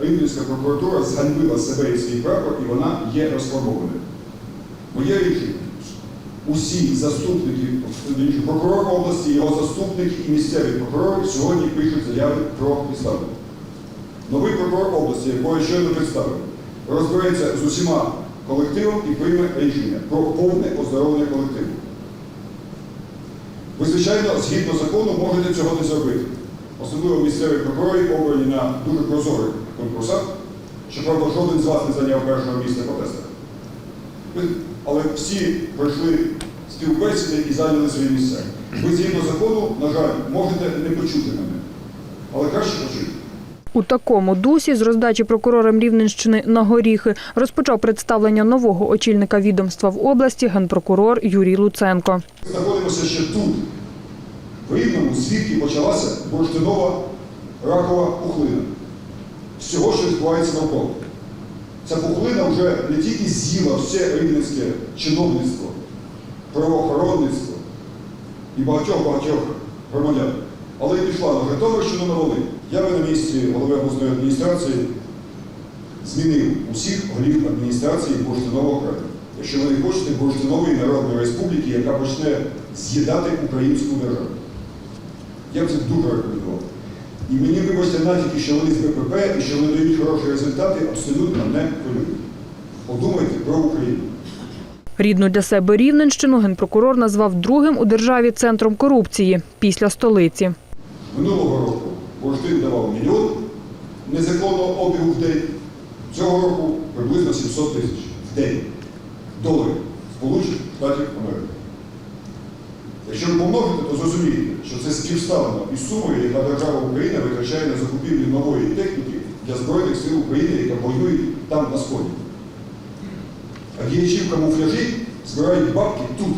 Рівненська прокуратура зганьбила себе і свій прапор, і вона є розформованою. Моє рішення. Усі заступники прокурор області, його заступники і місцеві прокурори сьогодні пишуть заяви про відставку. Новий прокурор області, якого я щойно представив, розбереться з усіма колективом і прийме рішення про повне оздоровлення колективу. Ви, звичайно, згідно закону можете цього не зробити. Особливо місцеві прокурори обрані на дуже прозорих конкурсах. Щоправда, жоден з вас не зайняв першого місця по тестах. Але всі пройшли співбесіди і зайняли свої місця. Ви згідно закону, на жаль, можете не почути мене. Але краще почути. У такому дусі з роздачі прокурорам Рівненщини на горіхи розпочав представлення нового очільника відомства в області генпрокурор Юрій Луценко. Знаходимося ще тут, в Рівному, звідки почалася бурштинова ракова пухлина. З цього, що відбувається навколо. Ця пухлина вже не тільки з'їла все рівненське чиновництво, правоохоронництво і багатьох-багатьох громадян, але й пішла на Житомирщину на Волинь. Я би на місці голови обласної адміністрації змінив усіх голів адміністрації бурштинового краю. Якщо ви не хочете бурштинової народної республіки, яка почне з'їдати українську державу. Я б це дуже рекомендував. І мені вибачте нафіки, що вони з БПП і що вони дають хороші результати, абсолютно не хвилюють. Подумайте про Україну. Рідну для себе Рівненщину генпрокурор назвав другим у державі центром корупції після столиці. Минулого року бурштин давав мільйон незаконного обігу в день. Цього року приблизно 700 тисяч в день доларів Сполучених Штатів Америки. Якщо ви помножите, то зрозумієте, що це співставлено із сумою, яка держава Україна витрачає на закупівлю нової техніки для Збройних сил України, яка воює там на сході. А діячі в камуфляжі збирають бабки тут,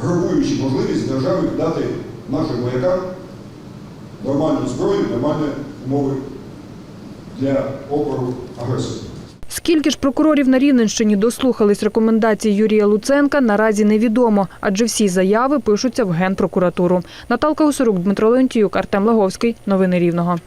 грабуючи можливість держави дати нашим воякам нормальну зброю, нормальні умови для опору агресору. Скільки ж прокурорів на Рівненщині дослухались рекомендацій Юрія Луценка, наразі невідомо, адже всі заяви пишуться в Генпрокуратуру. Наталка Гусорук, Дмитро Леонтіюк, Артем Лаговський. Новини Рівного.